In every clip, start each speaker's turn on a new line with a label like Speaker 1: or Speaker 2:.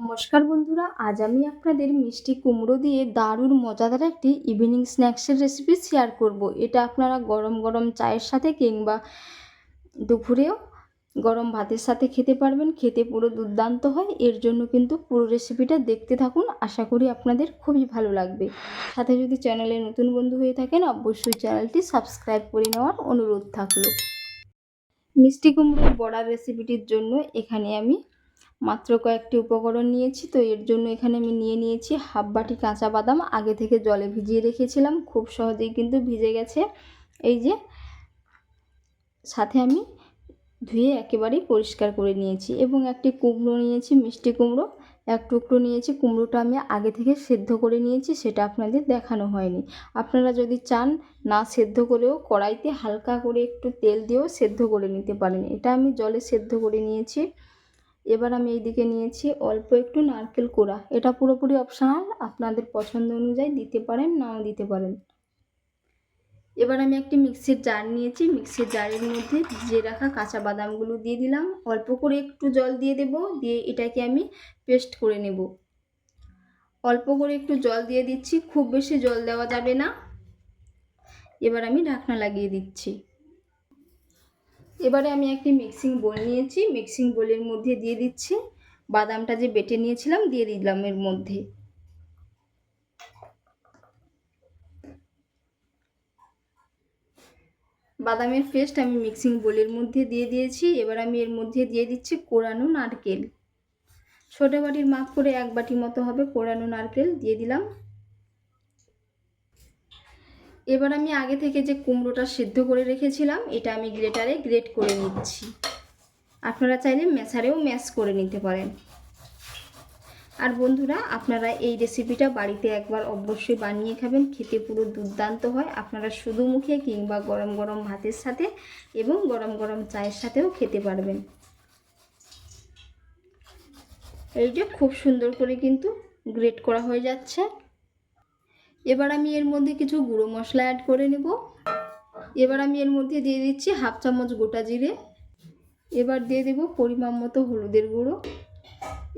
Speaker 1: নমস্কার বন্ধুরা, আজ আমি আপনাদের মিষ্টি কুমড়ো দিয়ে দারুণ মজাদার একটি ইভিনিং স্ন্যাক্সের রেসিপি শেয়ার করব। এটা আপনারা গরম গরম চায়ের সাথে কিংবা দুপুরেও গরম ভাতের সাথে খেতে পারবেন। খেতে পুরো দুর্দান্ত হয়। এর জন্য কিন্তু পুরো রেসিপিটা দেখতে থাকুন। আশা করি আপনাদের খুবই ভালো লাগবে। সাথে যদি চ্যানেলে নতুন বন্ধু হয়ে থাকেন, অবশ্যই চ্যানেলটি সাবস্ক্রাইব করে নেওয়ার অনুরোধ থাকল। মিষ্টি কুমড়োর বড়া রেসিপিটির জন্য এখানে আমি মাত্র কয়েকটি উপকরণ নিয়েছি, তো এর জন্য এখানে আমি নিয়ে নিয়েছি হাফ বাটি কাঁচা বাদাম। আগে থেকে জলে ভিজিয়ে রেখেছিলাম, খুব সহজেই কিন্তু ভিজে গেছে। এই যে, সাথে আমি ধুয়ে একেবারেই পরিষ্কার করে নিয়েছি এবং একটি কুমড়ো নিয়েছি, মিষ্টি কুমড়ো। এক টুকরো নিয়েছি, কুমড়োটা আমি আগে থেকে সেদ্ধ করে নিয়েছি, সেটা আপনাদের দেখানো হয়নি। আপনারা যদি চান না সেদ্ধ করেও কড়াইতে হালকা করে একটু তেল দিয়েও সেদ্ধ করে নিতে পারেন। এটা আমি জলে সেদ্ধ করে নিয়েছি। এবার আমি এইদিকে নিয়েছি অল্প একটু নারকেল কোড়া। এটা পুরোপুরি অপশনাল আপনাদের পছন্দ অনুযায়ী দিতে পারেন, নাও দিতে পারেন। এবার আমি একটি মিক্সির জার নিয়েছি। মিক্সির জারের মধ্যে ভিজিয়ে রাখা কাঁচা বাদামগুলো দিয়ে দিলাম। অল্প করে একটু জল দিয়ে দেব, দিয়ে এটাকে আমি পেস্ট করে নেব। অল্প করে একটু জল দিয়ে দিচ্ছি, খুব বেশি জল দেওয়া যাবে না। এবার আমি ঢাকনা লাগিয়ে দিচ্ছি। এবারে আমি একটি মিক্সিং বোল নিয়েছি। মিক্সিং বোলের মধ্যে দিয়ে দিচ্ছি। বাদামটা যে বেটে নিয়েছিলাম, দিয়ে দিলাম এর মধ্যে। বাদামের পেস্ট আমি মিক্সিং বোলের মধ্যে দিয়ে দিয়েছি। এবার আমি এর মধ্যে দিয়ে দিচ্ছি কোরানো নারকেল। ছোটো বাটির মাপ করে এক বাটি মতো হবে কোরানো নারকেল। দিয়ে দিলাম এবার আমি আগে থেকে যে কুমড়োটা সিদ্ধ করে রেখেছিলাম, এটা আমি গ্রেটারে গ্রেট করে নিচ্ছি। আপনারা চাইলে ম্যাশারেও ম্যাশ করে নিতে পারেন। আর বন্ধুরা, আপনারা এই রেসিপিটা বাড়িতে একবার অবশ্যই বানিয়ে খাবেন। খেতে পুরো দুর্দান্ত হয়। আপনারা শুধু মুখে কিংবা গরম গরম ভাতের সাথে এবং গরম গরম চায়ের সাথেও খেতে পারবেন। এই যে খুব সুন্দর করে কিন্তু গ্রেট করা হয়ে যাচ্ছে। এবার আমি এর মধ্যে কিছু গুঁড়ো মশলা অ্যাড করে নেব। এবার আমি এর মধ্যে দিয়ে দিচ্ছি হাফ চামচ গোটা জিরে। এবার দিয়ে দেব পরিমাণ মতো হলুদের গুঁড়ো।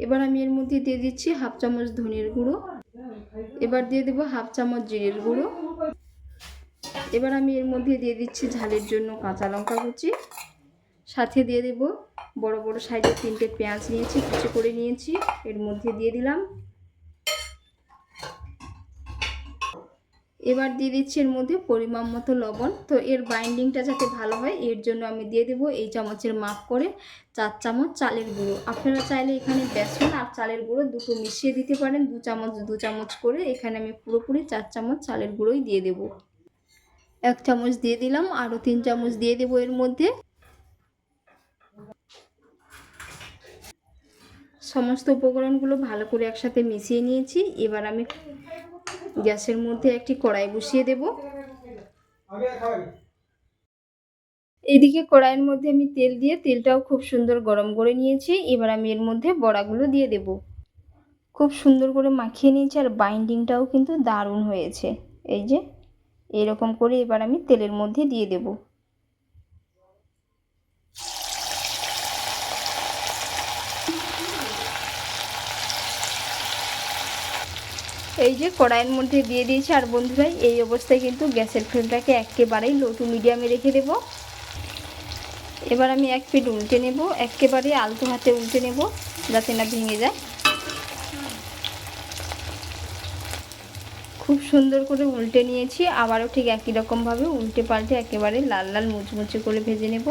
Speaker 1: এবার আমি এর মধ্যে দিয়ে দিচ্ছি হাফ চামচ ধনের গুঁড়ো। এবার দিয়ে দেবো হাফ চামচ জিরের গুঁড়ো। এবার আমি এর মধ্যে দিয়ে দিচ্ছি ঝালের জন্য কাঁচা লঙ্কা কুচি। সাথে দিয়ে দেব বড় বড় সাইজের তিনটে পেঁয়াজ নিয়েছি, কুচি করে নিয়েছি। এর মধ্যে দিয়ে দিলাম। এবার দিয়ে দিচ্ছি এর মধ্যে পরিমাণ মতো লবণ। তো এর বাইন্ডিংটা যাতে ভালো হয়, এর জন্য আমি দিয়ে দেবো এই চামচের মাপ করে চার চামচ চালের গুঁড়ো। আপনারা চাইলে এখানে বেসন আর চালের গুঁড়ো দুটো মিশিয়ে দিতে পারেন, দু চামচ দু চামচ করে। এখানে আমি পুরোপুরি চার চামচ চালের গুঁড়োই দিয়ে দেবো। এক চামচ দিয়ে দিলাম আরও তিন চামচ দিয়ে দেবো এর মধ্যে। সমস্ত উপকরণগুলো ভালো করে একসাথে মিশিয়ে নিয়েছি। এবার আমি গ্যাসের মধ্যে একটি কড়াই বসিয়ে দেব। এদিকে কড়াইয়ের মধ্যে আমি তেল দিয়ে তেলটাও খুব সুন্দর গরম করে নিয়েছি। এবার আমি এর মধ্যে বড়াগুলো দিয়ে দেব। খুব সুন্দর করে মাখিয়ে নিয়েছি আর বাইন্ডিংটাও কিন্তু দারুণ হয়েছে। এই যে, এরকম করে এবার আমি তেলের মধ্যে দিয়ে দেবো। এই যে কড়াইয়ের মধ্যে দিয়ে দিয়েছি। আর বন্ধুরা, এই অবস্থায় কিন্তু গ্যাসের ফ্লেমটাকে একেবারেই লো টু মিডিয়ামে রেখে দেব। এবার আমি এক পিট উল্টে নেব। একেবারে আলতো হাতে উল্টে নেব, যাতে না ভেঙে যায়। খুব সুন্দর করে উল্টে নিয়েছি। আবারও ঠিক একই রকমভাবে উল্টে পাল্টে একেবারে লাল লাল মুচমুচে করে ভেজে নেব।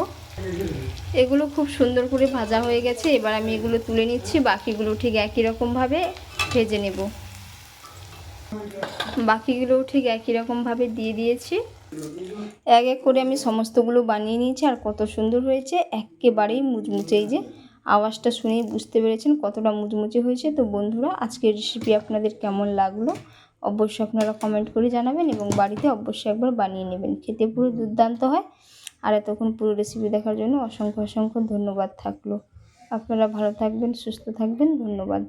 Speaker 1: এগুলো খুব সুন্দর করে ভাজা হয়ে গেছে। এবার আমি এগুলো তুলে নিচ্ছি। বাকিগুলো ঠিক একই রকমভাবে ভেজে নেব। বাকিগুলোও ঠিক একই রকমভাবে দিয়ে দিয়েছি। এক এক করে আমি সমস্তগুলো বানিয়ে নিয়েছি, আর কত সুন্দর হয়েছে। একেবারেই মুচমুচে। এই যে আওয়াজটা শুনেই বুঝতে পেরেছেন কতটা মুচমুচে হয়েছে। তো বন্ধুরা, আজকের রেসিপি আপনাদের কেমন লাগল? অবশ্যই আপনারা কমেন্ট করে জানাবেন এবং বাড়িতে অবশ্যই একবার বানিয়ে নেবেন। খেতে পুরো দুর্দান্ত হয়। আর এতক্ষণ পুরো রেসিপি দেখার জন্য অসংখ্য অসংখ্য ধন্যবাদ থাকল। আপনারা ভালো থাকবেন, সুস্থ থাকবেন। ধন্যবাদ।